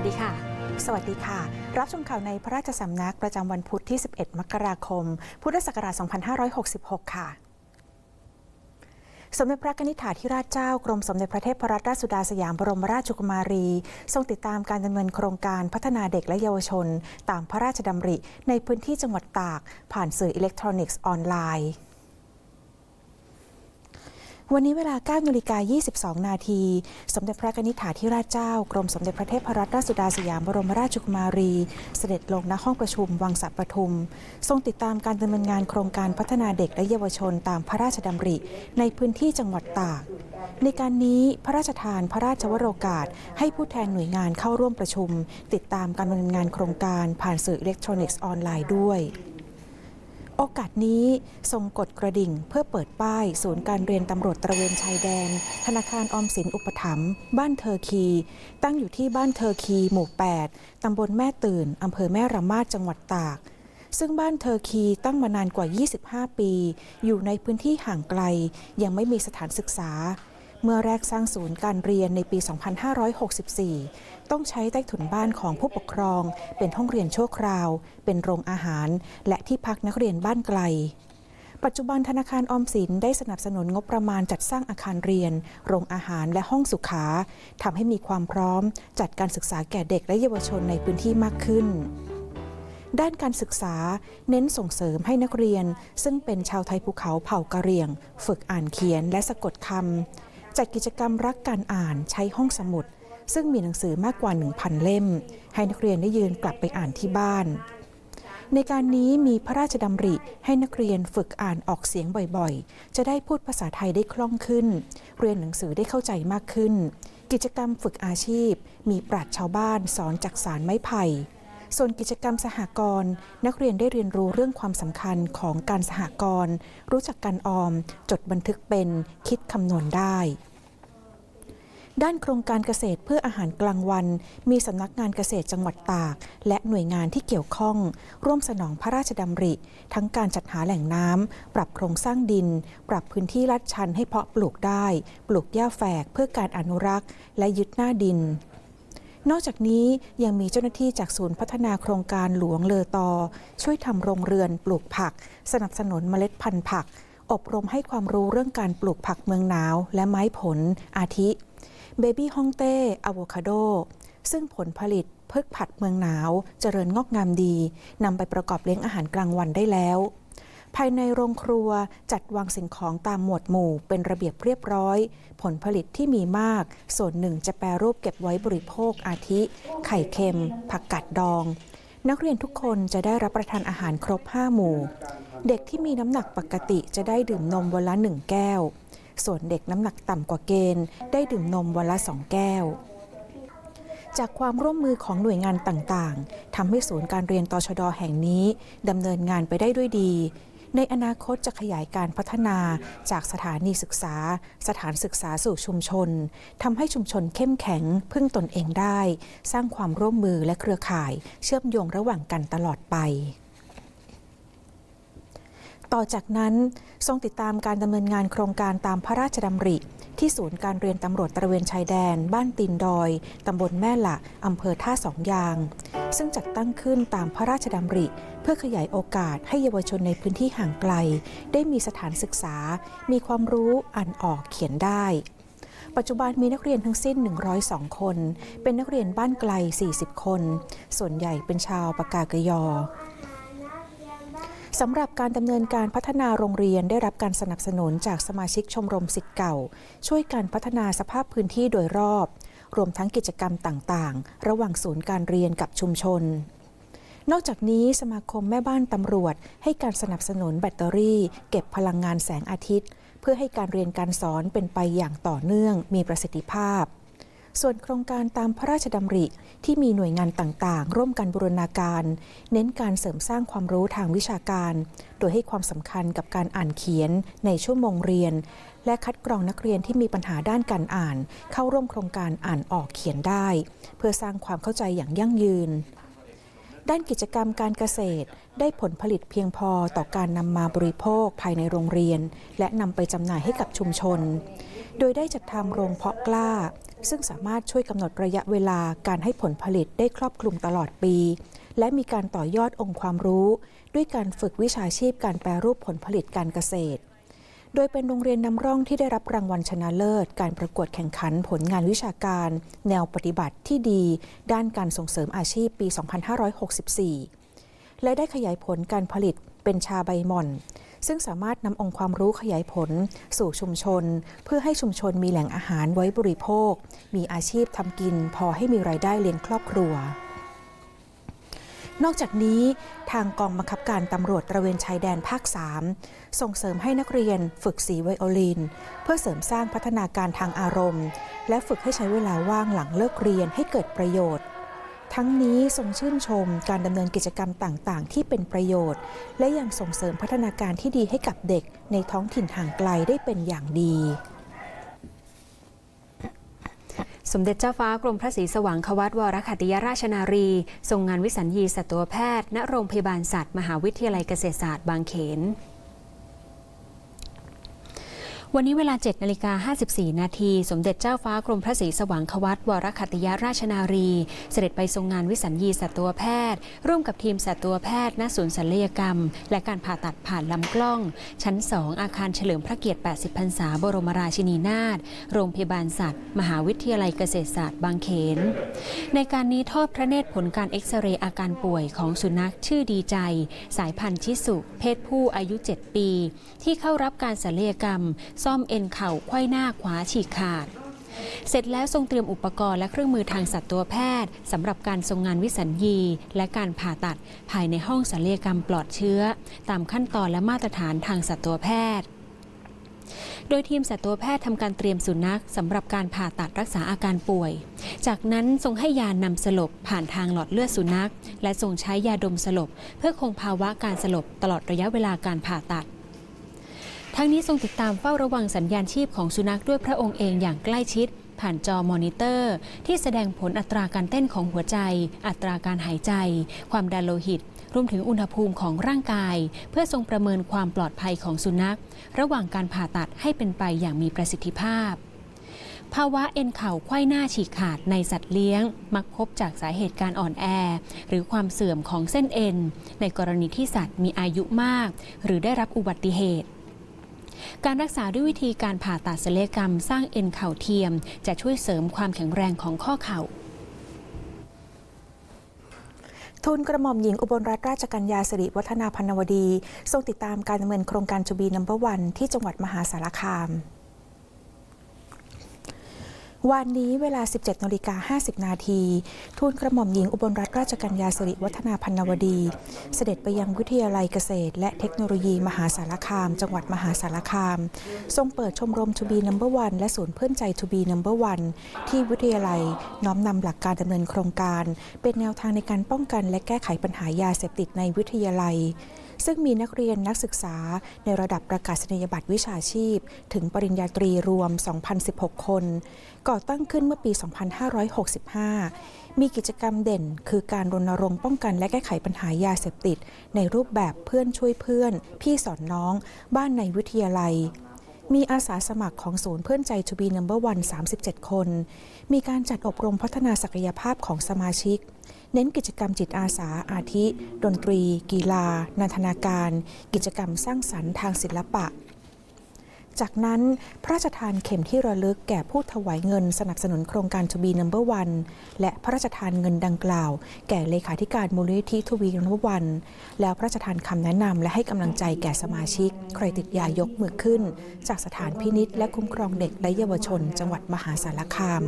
วัสดีค่ะสวัสดีค่ะ รับชมข่าวในพระราชสำนักประจำวันพุธที่ 11 มกราคม พุทธศักราช 2566 ค่ะ สมเด็จพระนิษฐาธิราชเจ้ากรมสมเด็จพระเทพรัตนราชสุดาสยามบรมราชกุมารี ทรงติดตามการดำเนินโครงการพัฒนาเด็กและเยาวชน ตามพระราชดำริในพื้นที่จังหวัดตาก ผ่านสื่ออิเล็กทรอนิกส์ออนไลน์ วันนี้เวลา9นาฬิกา22 นาที สมเด็จพระนิษฐาธิราชเจ้า กรมสมเด็จพระเทพรัตนราชสุดาสยามบรมราชกุมารี เสด็จลงณห้องประชุมวังสัปทุม ทรงติดตามการดำเนินงานโครงการพัฒนาเด็กและเยาวชนตามพระราชดำริ ในพื้นที่จังหวัดตาก ในการนี้พระราชทานพระราชวโรกาส ให้ผู้แทนหน่วยงานเข้าร่วมประชุม ติดตามการดำเนินงานโครงการผ่านสื่ออิเล็กทรอนิกส์ออนไลน์ด้วย โอกาสนี้ทรงกดกระดิ่งเพื่อเปิดป้าย ศูนย์การเรียนตำรวจตระเวนชายแดน ธนาคารออมสินอุปถัมภ์บ้านเทอร์คี ตั้งอยู่ที่บ้านเทอร์คี หมู่ 8 ตำบลแม่ตื่น อำเภอแม่ระมาดจังหวัดตาก ซึ่งบ้านเทอร์คีตั้งมานานกว่า 25 ปี อยู่ในพื้นที่ห่างไกล ยังไม่มีสถานศึกษา เมื่อแรกสร้างศูนย์การเรียนในปี 2564 ต้องใช้ใต้ถุนบ้านของผู้ปกครอง เป็นห้องเรียนชั่วคราว เป็นโรงอาหาร และที่พักนักเรียนบ้านไกล ปัจจุบันธนาคารออมสินได้สนับสนุนงบประมาณจัดสร้างอาคารเรียน โรงอาหารและห้องสุขาทำให้มีความพร้อม จัดการศึกษาแก่เด็กและเยาวชนในพื้นที่มากขึ้นด้านการศึกษาเน้นส่งเสริมให้นักเรียน ซึ่งเป็นชาวไทยภูเขาเผ่ากะเหรี่ยง ฝึกอ่านเขียนและสะกดคำ จัดกิจกรรมรักการอ่านใช้ห้องสมุด ซึ่งมีหนังสือมากกว่า 1,000 เล่ม ให้นักเรียนได้ยืนกลับไปอ่านที่บ้าน ในการนี้มีพระราชดำริให้นักเรียนฝึกอ่านออกเสียงบ่อยๆ จะได้พูดภาษาไทยได้คล่องขึ้น เรียนหนังสือได้เข้าใจมากขึ้น กิจกรรมฝึกอาชีพ มีปราชญ์ชาวบ้านสอนจากสารไม้ไผ่ ส่วนกิจกรรมสหกรณ์นักเรียนได้เรียนรู้เรื่องความสำคัญของการสหกรณ์รู้จักการออม จดบันทึกเป็นคิดคำนวณได้ด้านโครงการเกษตรเพื่ออาหารกลางวัน มีสำนักงานเกษตรจังหวัดตาก และหน่วยงานที่เกี่ยวข้อง ร่วมสนองพระราชดำริ ทั้งการจัดหาแหล่งน้ำปรับโครงสร้างดิน ปรับพื้นที่ลาดชันให้เพาะปลูกได้ ปลูกหญ้าแฝกเพื่อการอนุรักษ์ และยึดหน้าดิน นอกจากนี้ยังมีเจ้าหน้าที่จากศูนย์พัฒนาโครงการหลวงเลอตอ ช่วยทำโรงเรือนปลูกผัก สนับสนุนเมล็ดพันธุ์ผัก อบรมให้ความรู้เรื่องการปลูกผักเมืองหนาว และไม้ผล อาทิเบบี้ฮ่องเต้อะโวคาโด ซึ่งผลผลิตพืชผักเมืองหนาว เจริญงอกงามดีนำไปประกอบเลี้ยงอาหารกลางวันได้แล้ว ภายในโรงครัวจัดวางสิ่งของตามหมวดหมู่ เป็นระเบียบเรียบร้อย ผลผลิตที่มีมาก ส่วนหนึ่งจะแปรรูปเก็บไว้บริโภคอาทิ ไข่เค็ม ผักกาดดอง นักเรียนทุกคนจะได้รับประทานอาหารครบ 5 หมู่ เด็กที่มีน้ำหนักปกติจะได้ดื่มนมวันละ1แก้ว ส่วนเด็กน้ำหนักต่ำกว่าเกณฑ์ ได้ดื่มนมวันละ2แก้วจากความร่วมมือของหน่วยงานต่าง ๆ ทำให้ศูนย์การเรียนตชดแห่งนี้ดำเนินงานไปได้ด้วยดี ในอนาคตจะขยายการพัฒนาจากสถานีศึกษา สถานศึกษาสู่ชุมชนทำให้ชุมชนเข้มแข็งพึ่งตนเองได้ สร้างความร่วมมือและเครือข่าย เชื่อมโยงระหว่างกันตลอดไป ต่อจากนั้นทรงติดตามการดำเนินงานโครงการตามพระราชดำริ ที่ศูนย์การเรียนตำรวจตระเวนชายแดน บ้านตีนดอยตำบลแม่ละอำเภอท่าสองยาง ซึ่งจัดตั้งขึ้นตามพระราชดำริ เพื่อขยายโอกาสให้เยาวชนในพื้นที่ห่างไกล ได้มีสถานศึกษา มีความรู้อ่านออกเขียนได้ปัจจุบันมีนักเรียนทั้งสิ้น 102 คน เป็นนักเรียนบ้านไกล 40 คน ส่วนใหญ่เป็นชาวปากากยอ สำหรับการดำเนินการพัฒนาโรงเรียนได้รับการสนับสนุนจากสมาชิกชมรมสิทธิ์เก่า ช่วยการพัฒนาสภาพพื้นที่โดยรอบ รวมทั้งกิจกรรมต่างๆ ระหว่างศูนย์การเรียนกับชุมชน นอกจากนี้สมาคมแม่บ้านตำรวจ ให้การสนับสนุนแบตเตอรี่ เก็บพลังงานแสงอาทิตย์ เพื่อให้การเรียนการสอนเป็นไปอย่างต่อเนื่องมีประสิทธิภาพ ส่วนโครงการตามพระราชดำริที่มีหน่วยงานต่างๆ ร่วมกันบูรณาการ เน้นการเสริมสร้างความรู้ทางวิชาการ โดยให้ความสำคัญกับการอ่านเขียนในชั่วโมงเรียน และคัดกรองนักเรียนที่มีปัญหาด้านการอ่าน เข้าร่วมโครงการอ่านออกเขียนได้ เพื่อสร้างความเข้าใจอย่างยั่งยืนด้านกิจกรรมการเกษตร ได้ผลผลิตเพียงพอต่อการนำมาบริโภคภายในโรงเรียน และนำไปจำหน่ายให้กับชุมชน โดยได้จัดทำโรงเพาะกล้า ซึ่งสามารถช่วยกำหนดระยะเวลาการให้ผลผลิตได้ครอบคลุมตลอดปี และมีการต่อยอดองค์ความรู้ ด้วยการฝึกวิชาชีพการแปรรูปผลผลิตการเกษตร โดยเป็นโรงเรียนนำร่องที่ได้รับรางวัลชนะเลิศ การประกวดแข่งขันผลงานวิชาการ แนวปฏิบัติที่ดี ด้านการส่งเสริมอาชีพปี 2564 และได้ขยายผลการผลิตเป็นชาใบหม่อน ซึ่งสามารถนำองค์ความรู้ขยายผล สู่ชุมชน เพื่อให้ชุมชนมีแหล่งอาหารไว้บริโภค มีอาชีพทำกิน พอให้มีรายได้เลี้ยงครอบครัวนอกจากนี้ทางกองบังคับการตำรวจตระเวนชายแดนภาค 3 ส่งเสริมให้นักเรียนฝึกสีไวโอลิน เพื่อเสริมสร้างพัฒนาการทางอารมณ์ และฝึกให้ใช้เวลาว่างหลังเลิกเรียนให้เกิดประโยชน์ ทั้งนี้ทรงชื่นชมการดำเนินกิจกรรมต่างๆ ที่เป็นประโยชน์ และยังส่งเสริมพัฒนาการที่ดีให้กับเด็กในท้องถิ่นห่างไกลได้เป็นอย่างดีสมเด็จเจ้าฟ้ากรมพระศรีสว่างควัตวรคัตยราชนารี ทรงงานวิสัญญีสัตวแพทย์ ณ โรงพยาบาลสัตว์ มหาวิทยาลัยเกษตรศาสตร์บางเขน วันนี้เวลา7นาฬิกา54 นาที สมเด็จเจ้าฟ้ากรมพระศรีสว่างควัตวรคัตยาราชนารี เสด็จไปทรงงานวิสัญญีสัตวแพทย์ ร่วมกับทีมสัตวแพทย์ณศูนย์ศัลยกรรม และการผ่าตัดผ่านลำกล้อง ชั้น 2 อาคารเฉลิมพระเกียรติ 80 พรรษา บรมราชินีนาถโรงพยาบาลสัตว์ มหาวิทยาลัยเกษตรศาสตร์บางเขน ในการนี้ทอดพระเนตรผลการเอ็กซเรย์อาการป่วยของสุนัขชื่อดีใจ สายพันธุ์ชิสุ เพศผู้อายุ 7 ปี ที่เข้ารับการศัลยกรรมซ่อมเอ็นเข่าไขว้หน้าขวาฉีกขาด เสร็จแล้วทรงเตรียมอุปกรณ์และเครื่องมือทางสัตวแพทย์สำหรับการทรงงานวิสัญญี และการผ่าตัดภายในห้องศัลยกรรมปลอดเชื้อ ตามขั้นตอนและมาตรฐานทางสัตวแพทย์โดยทีมสัตวแพทย์ทำการเตรียมสุนัขสำหรับการผ่าตัดรักษาอาการป่วย จากนั้นทรงให้ยานำสลบผ่านทางหลอดเลือดสุนัข และทรงใช้ยาดมสลบ เพื่อคงภาวะการสลบตลอดระยะเวลาการผ่าตัด ทั้งนี้ทรงติดตามเฝ้าระวังสัญญาณชีพของสุนัขด้วยพระองค์เองอย่างใกล้ชิด ผ่านจอมอนิเตอร์ ที่แสดงผลอัตราการเต้นของหัวใจ อัตราการหายใจ ความดันโลหิต รวมถึงอุณหภูมิของร่างกาย เพื่อทรงประเมินความปลอดภัยของสุนัข ระหว่างการผ่าตัดให้เป็นไปอย่างมีประสิทธิภาพภาวะเอ็นเข่าไขว้หน้าฉีกขาดในสัตว์เลี้ยง มักพบจากสาเหตุการอ่อนแอ หรือความเสื่อมของเส้นเอ็น ในกรณีที่สัตว์มีอายุมาก หรือได้รับอุบัติเหตุ การรักษาด้วยวิธีการผ่าตัดศัลยกรรม สร้างเอ็นเข่าเทียม จะช่วยเสริมความแข็งแรงของข้อเข่าทูลกระหม่อมหญิงอุบลรัตนราชกัญญาสิริวัฒนาพันวดี ทรงติดตามการดำเนินโครงการจูบีนัมเบอร์วันที่จังหวัดมหาสารคาม วันนี้เวลา 17นาฬิกา50 นาทีทูลกระหม่อมหญิงอุบลรัตนราชกัญญาสิริวัฒนาพันนวดี เสด็จไปยังวิทยาลัยเกษตร และเทคโนโลยีมหาสารคาม จังหวัดมหาสารคาม ทรงเปิดชมรมทูบีนัมเบอร์วันและศูนย์เพื่อนใจทูบีนัมเบอร์วันที่วิทยาลัยน้อมนำหลักการดำเนินโครงการ เป็นแนวทางในการป้องกันและแก้ไขปัญหายาเสพติดในวิทยาลัย ซึ่งมีนักเรียนนักศึกษาในระดับประกาศนียบัตรวิชาชีพ ถึงปริญญาตรีรวม 2,016 คน ก่อตั้งขึ้นเมื่อปี 2565 มีกิจกรรมเด่น คือการรณรงค์ป้องกันและแก้ไขปัญหายาเสพติด ในรูปแบบเพื่อนช่วยเพื่อน พี่สอนน้อง บ้านในวิทยาลัยมีอาสาสมัครของศูนย์เพื่อนใจ To be number one 37 คน มีการจัดอบรมพัฒนาศักยภาพของสมาชิก เน้นกิจกรรมจิตอาสาอาทิ ดนตรี กีฬา นันทนาการ กิจกรรมสร้างสรรค์ทางศิลปะ จากนั้นพระราชทานเข็มที่ระลึกแก่ผู้ถวายเงินสนับสนุนโครงการ To be number one และพระราชทานเงินดังกล่าว แก่เลขาธิการมูลนิธิ To be number one แล้วพระราชทานคำแนะนำและให้กำลังใจแก่สมาชิก ใครติดยายกมือขึ้น จากสถานพินิษและคุ้มครองเด็กและเยาวชน จังหวัดมหาสารคาม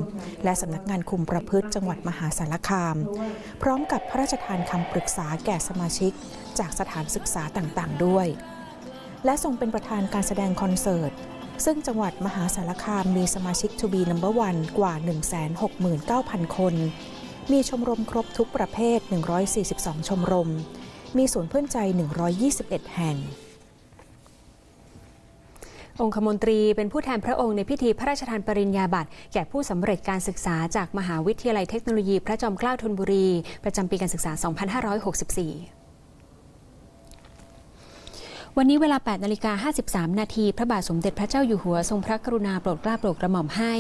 และสำนักงานคุมประพฤติจังหวัดมหาสารคาม พร้อมกับพระราชทานคำปรึกษาแก่สมาชิก จากสถานศึกษาต่างๆ ด้วย และทรงเป็นประธานการแสดงคอนเสิร์ต ซึ่งจังหวัดมหาสารคามมีสมาชิก To be number one กว่า 169,000 คน มีชมรมครบทุกประเภท 142 ชมรม มีศูนย์เพื่อนใจ 121 แห่งองคมนตรีเป็นผู้แทนพระองค์ในพิธีพระราชทานปริญญาบัตรแก่ผู้สำเร็จการศึกษาจากมหาวิทยาลัยเทคโนโลยีพระจอมเกล้าธนบุรี ประจำปีการศึกษา 2564 วันนี้เวลา 8 นาฬิกา53 นาที พระบาทสมเด็จพระเจ้าอยู่หัวทรงพระกรุณาโปรดเกล้าโปรดกระหม่อมให้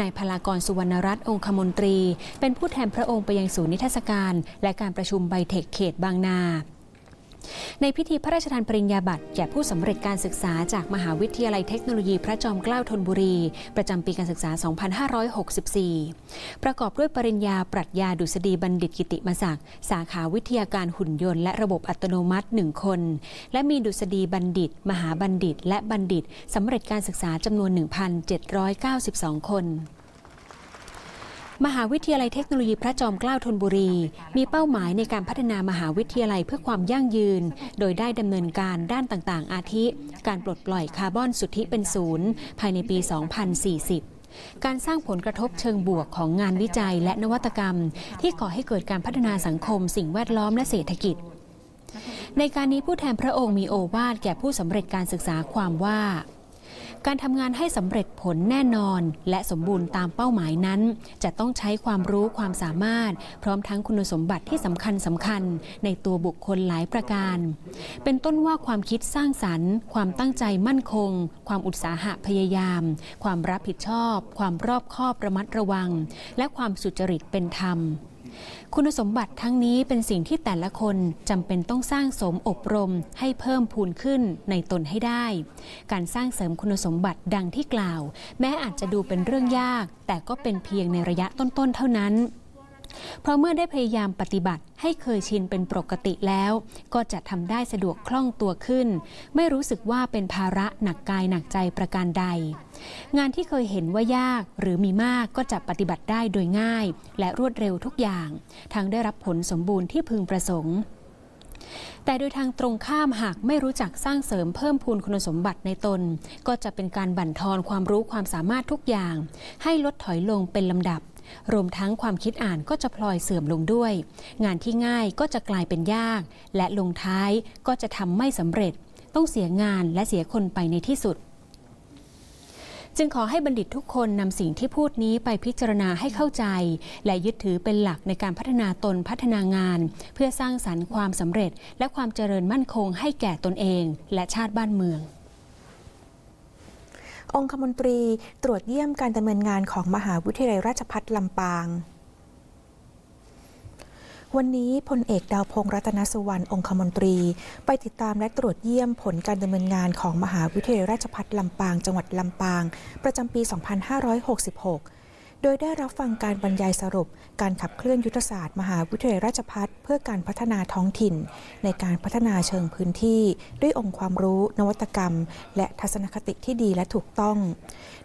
นายพลากรสุวรรณรัตน์องคมนตรี เป็นผู้แทนพระองค์ไปยังศูนย์นิทรรศการ และการประชุมไบเทคเขตบางนา ในพิธีพระราชทานปริญญาบัตรแก่ผู้สำเร็จการศึกษาจากมหาวิทยาลัยเทคโนโลยีพระจอมเกล้าธนบุรี ประจำปีการศึกษา 2564 ประกอบด้วยปริญญาปรัชญาดุษฎีบัณฑิตกิติมศักดิ์สาขาวิทยาการหุ่นยนต์และระบบอัตโนมัติ 1 คน และมีดุษฎีบัณฑิต มหาบัณฑิต และบัณฑิตสำเร็จการศึกษาจำนวน 1,792 คน มหาวิทยาลัยเทคโนโลยีพระจอมเกล้าธนบุรี มีเป้าหมายในการพัฒนามหาวิทยาลัยเพื่อความยั่งยืน โดยได้ดำเนินการด้านต่างๆ อาทิ การปลดปล่อยคาร์บอนสุทธิเป็นศูนย์ภายในปี 2040การสร้างผลกระทบเชิงบวกของงานวิจัยและนวัตกรรม ที่ก่อให้เกิดการพัฒนาสังคม สิ่งแวดล้อมและเศรษฐกิจ ในการนี้ผู้แทนพระองค์มีโอวาทแก่ผู้สำเร็จการศึกษาความว่า การทำงานให้สำเร็จผลแน่นอน และสมบูรณ์ตามเป้าหมายนั้น จะต้องใช้ความรู้ความสามารถ พร้อมทั้งคุณสมบัติที่สำคัญสำคัญ ในตัวบุคคลหลายประการ เป็นต้นว่าความคิดสร้างสรรค์ ความตั้งใจมั่นคง ความอุตสาหะพยายาม ความรับผิดชอบ ความรอบคอบระมัดระวัง และความสุจริตเป็นธรรม คุณสมบัติทั้งนี้เป็นสิ่งที่แต่ละคนจำเป็นต้องสร้างสมอบรมให้เพิ่มพูนขึ้นในตนให้ได้ การสร้างเสริมคุณสมบัติดังที่กล่าว แม้อาจจะดูเป็นเรื่องยาก แต่ก็เป็นเพียงในระยะต้นๆเท่านั้น เพราะเมื่อได้พยายามปฏิบัติให้เคยชินเป็นปกติแล้ว ก็จะทำได้สะดวกคล่องตัวขึ้น ไม่รู้สึกว่าเป็นภาระหนักกายหนักใจประการใด งานที่เคยเห็นว่ายากหรือมีมากก็จะปฏิบัติได้โดยง่าย และรวดเร็วทุกอย่าง ทั้งได้รับผลสมบูรณ์ที่พึงประสงค์แต่โดยทางตรงข้ามหากไม่รู้จักสร้างเสริมเพิ่มพูนคุณสมบัติในตน ก็จะเป็นการบั่นทอนความรู้ความสามารถทุกอย่าง ให้ลดถอยลงเป็นลำดับ รวมทั้งความคิดอ่านก็จะพลอยเสื่อมลงด้วย งานที่ง่ายก็จะกลายเป็นยาก และลงท้ายก็จะทำไม่สำเร็จ ต้องเสียงานและเสียคนไปในที่สุดจึงขอให้บัณฑิตทุกคนนำสิ่งที่พูดนี้ไปพิจารณาให้เข้าใจ และยึดถือเป็นหลักในการพัฒนาตนพัฒนางาน เพื่อสร้างสรรค์ความสำเร็จ และความเจริญมั่นคงให้แก่ตนเอง และชาติบ้านเมือง องคมนตรีตรวจเยี่ยมการดำเนินงานของมหาวิทยาลัยราชภัฏลำปางวันนี้พลเอกดาวพงษ์รัตนสุวรรณองคมนตรี ไปติดตามและตรวจเยี่ยมผลการดำเนินงานของมหาวิทยาลัยราชภัฏลำปาง จังหวัดลำปาง ประจำปี 2566 โดยได้รับฟังการบรรยายสรุป การขับเคลื่อนยุทธศาสตร์มหาวิทยาลัยราชภัฏเพื่อการพัฒนาท้องถิ่น ในการพัฒนาเชิงพื้นที่ ด้วยองค์ความรู้นวัตกรรม และทัศนคติที่ดีและถูกต้อง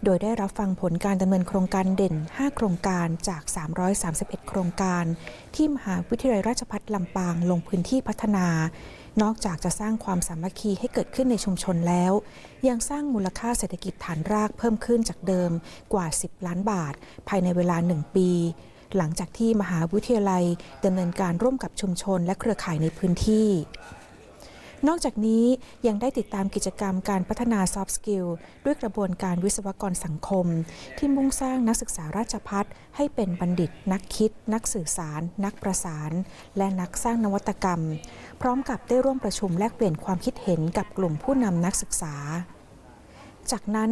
โดยได้รับฟังผลการดำเนินโครงการเด่น 5 โครงการจาก 331 โครงการ ที่มหาวิทยาลัยราชภัฏลำปางลงพื้นที่พัฒนา นอกจากจะสร้างความสามัคคีให้เกิดขึ้นในชุมชนแล้ว ยังสร้างมูลค่าเศรษฐกิจฐานรากเพิ่มขึ้นจากเดิมกว่า 10 ล้านบาท ภายในเวลา 1 ปี หลังจากที่มหาวิทยาลัยดำเนินการร่วมกับชุมชนและเครือข่ายในพื้นที่ นอกจากนี้ยังได้ติดตามกิจกรรมการพัฒนา soft skill ด้วยกระบวนการวิศวกรสังคม ที่มุ่งสร้างนักศึกษาราชพัฒให้เป็นบัณฑิต นักคิด นักสื่อสาร นักประสาน และนักสร้างนวัตกรรม พร้อมกับได้ร่วมประชุมแลกเปลี่ยนความคิดเห็นกับกลุ่มผู้นำนักศึกษา จากนั้น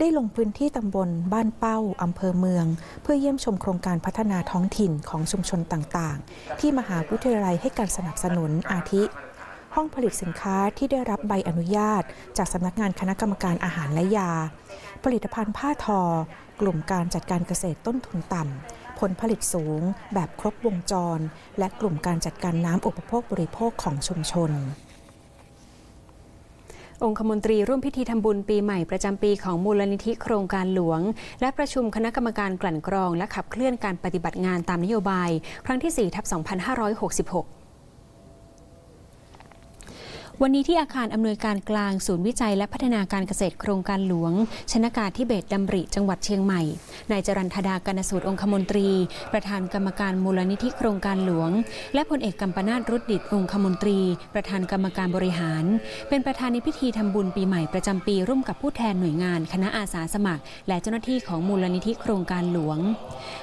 ได้ลงพื้นที่ตำบลบ้านเป้า อำเภอเมือง เพื่อเยี่ยมชมโครงการพัฒนาท้องถิ่นของชุมชนต่างๆ ที่มหาวิทยาลัยให้การสนับสนุนอาทิ ห้องผลิตสินค้าที่ได้รับใบอนุญาต จากสำนักงานคณะกรรมการอาหารและยา ผลิตภัณฑ์ผ้าทอ กลุ่มการจัดการเกษตรต้นทุนต่ำผลผลิตสูง แบบครบวงจร และกลุ่มการจัดการน้ำอุปโภคบริโภคของชุมชนองคมนตรีร่วมพิธีทำบุญปีใหม่ประจำปีของมูลนิธิโครงการหลวง และประชุมคณะกรรมการกลั่นกรอง และขับเคลื่อนการปฏิบัติงานตามนโยบาย ครั้งที่4ทับ2566 วันนี้ที่อาคารอำนวยการกลางศูนย์วิจัยและพัฒนาการเกษตรโครงการหลวง ชนากาธิเบศรดำริจังหวัดเชียงใหม่ นายจรันธดากนสูตรองคมนตรี ประธานกรรมการมูลนิธิโครงการหลวง และพลเอกกัมปนาตรุดดิตองคมนตรี ประธานกรรมการบริหาร เป็นประธานในพิธีทำบุญปีใหม่ประจำปีร่วมกับผู้แทนหน่วยงาน คณะอาสาสมัคร และเจ้าหน้าที่ของมูลนิธิโครงการหลวง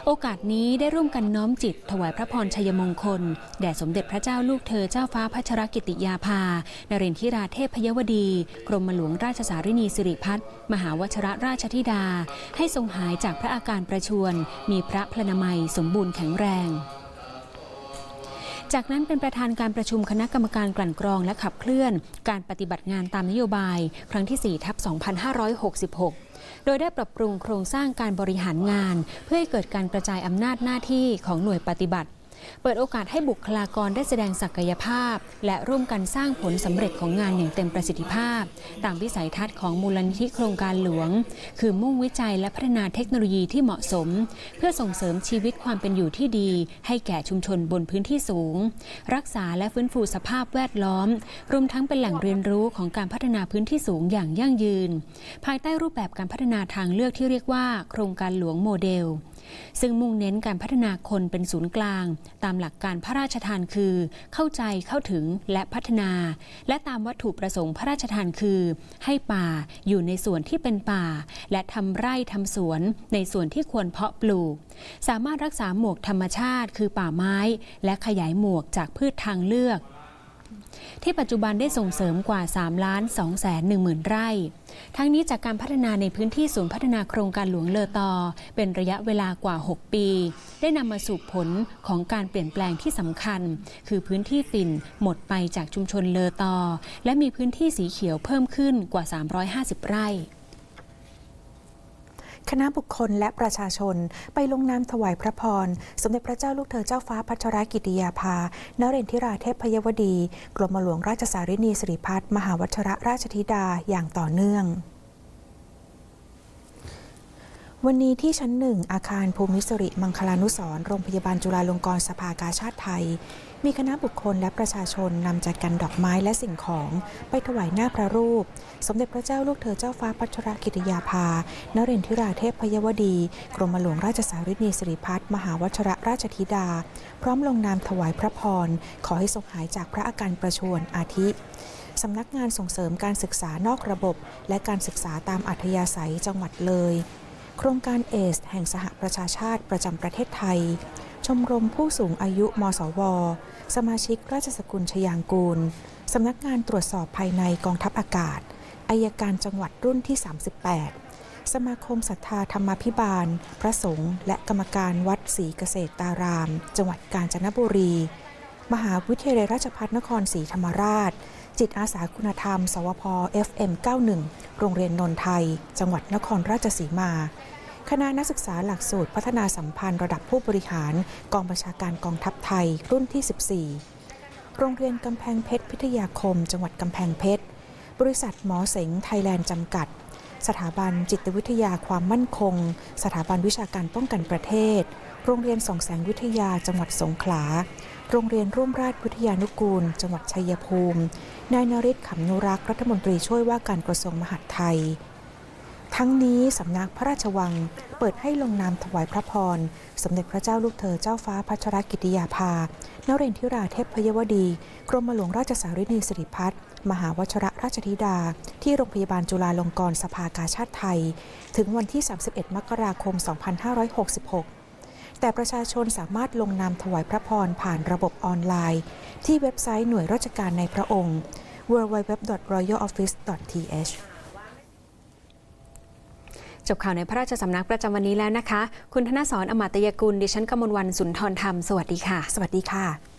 โอกาสนี้ได้ร่วมกันน้อมจิต ถวายพระพรชัยมงคล แด่สมเด็จพระเจ้าลูกเธอเจ้าฟ้าพัชรกิติยาภานรินทิราเทพยวดี กรมหลวงราชสารินีสิริพัฒน์มหาวชรราชธิดา ให้ทรงหายจากพระอาการประชวรมีพระพลานามัยสมบูรณ์แข็งแรงจากนั้นเป็นประธานการประชุมคณะกรรมการกลั่นกรองและขับเคลื่อน การปฏิบัติงานตามนโยบาย ครั้งที่4ทับ2566 โดยได้ปรับปรุงโครงสร้างการบริหารงาน เพื่อให้เกิดการกระจายอำนาจหน้าที่ของหน่วยปฏิบัติ เปิดโอกาสให้บุคลากรได้แสดงศักยภาพ และร่วมกันสร้างผลสำเร็จของงานอย่างเต็มประสิทธิภาพ ตามวิสัยทัศน์ของมูลนิธิโครงการหลวง คือมุ่งวิจัยและพัฒนาเทคโนโลยีที่เหมาะสม เพื่อส่งเสริมชีวิตความเป็นอยู่ที่ดี ให้แก่ชุมชนบนพื้นที่สูง รักษาและฟื้นฟูสภาพแวดล้อม รวมทั้งเป็นแหล่งเรียนรู้ของการพัฒนาพื้นที่สูงอย่างยั่งยืน ภายใต้รูปแบบการพัฒนาทางเลือกที่เรียกว่า โครงการหลวงโมเดล ซึ่งมุ่งเน้นการพัฒนาคนเป็นศูนย์กลาง ตามหลักการพระราชทานคือ เข้าใจเข้าถึงและพัฒนา และตามวัตถุประสงค์พระราชทานคือ ให้ป่าอยู่ในส่วนที่เป็นป่า และทำไร่ทำสวน ในส่วนที่ควรเพาะปลูก สามารถรักษาหมวกธรรมชาติ คือป่าไม้ และขยายหมวกจากพืชทางเลือก ที่ปัจจุบันได้ส่งเสริมกว่า3ล้าน2แสน1หมื่นไร่ ทั้งนี้จากการพัฒนาในพื้นที่ศูนย์พัฒนาโครงการหลวงเลอตอ เป็นระยะเวลากว่า 6 ปี ได้นำมาสู่ผลของการเปลี่ยนแปลงที่สำคัญ คือพื้นที่ฝิ่นหมดไปจากชุมชนเลอตอ และมีพื้นที่สีเขียวเพิ่มขึ้นกว่า 350 ไร่ คณะบุคคลและประชาชน ไปลงนามถวายพระพร สมเด็จพระเจ้าลูกเธอเจ้าฟ้าพัชรกิติยาภา นเรนทิราเทพพยวดี กรมหลวงราชสารินีสิริพัฒน์มหาวัชระราชธิดาอย่างต่อเนื่องวันนี้ที่ชั้นหนึ่งอาคารภูมิสริมังคลานุสรโรงพยาบาลจุฬาลงกรณ์สภากาชาติไทย มีคณะบุคคลและประชาชนนำจัดกันดอกไม้และสิ่งของไปถวายหน้าพระรูป สมเด็จพระเจ้าลูกเธอเจ้าฟ้าพัชรกิติยาภานเรนทิราเทพพยวดี กรมหลวงราชสารินีสิริพัฒน์มหาวชระราชธิดา พร้อมลงนามถวายพระพร ขอให้ทรงหายจากพระอาการประชวรอาทิสำนักงานส่งเสริมการศึกษานอกระบบ และการศึกษาตามอัธยาศัยจังหวัดเลย โครงการเอส แห่งสหประชาชาติประจำประเทศไทย ชมรมผู้สูงอายุ มสว สมาชิกราชสกุลชยางกูล สำนักงานตรวจสอบภายในกองทัพอากาศอายการจังหวัดรุ่นที่ 38 สมาคมศรัทธาธรรมาภิบาล พระสงฆ์และกรรมการวัดศรีเกษตรตาราม จังหวัดกาญจนบุรี มหาวิทยาลัยราชภัฏนครศรีธรรมราช จิตอาสาคุณธรรม สวพ FM 91 โรงเรียนนนทไทย จังหวัดนครราชสีมา คณะนักศึกษาหลักสูตรพัฒนาสัมพันธ์ระดับผู้บริหาร กองบัญชาการกองทัพไทย รุ่นที่ 14 โรงเรียนกำแพงเพชรพิทยาคม จังหวัดกำแพงเพชร บริษัทหมอเสงไทยแลนด์จำกัด สถาบันจิตวิทยาความมั่นคง สถาบันวิชาการป้องกันประเทศ โรงเรียนส่องแสงวิทยาจังหวัดสงขลา โรงเรียนร่วมราชวิทยานุกูล จังหวัดชัยภูมิ นายนริศขำนุรักษ์รัฐมนตรีช่วยว่าการกระทรวงมหาดไทย ทั้งนี้สำนักพระราชวังเปิดให้ลงนามถวายพระพร สมเด็จพระเจ้าลูกเธอเจ้าฟ้าพัชรกิติยาภานเรนทิราเทพพยวดี กรมหลวงราชสารินีสิริพัฒน์มหาวชรราชธิดา ที่โรงพยาบาลจุฬาลงกรณ์สภากาชาติไทย ถึงวันที่ 31 มกราคม 2566 แต่ประชาชนสามารถลงนามถวายพระพรผ่านระบบออนไลน์ ที่เว็บไซต์หน่วยราชการในพระองค์ www.royaloffice.th จบข่าวในพระราชสำนักประจำวันนี้แล้วนะคะ คุณธนสรอมาตยกุล ดิฉันกมลวันสุนทรธรรม สวัสดีค่ะ สวัสดีค่ะ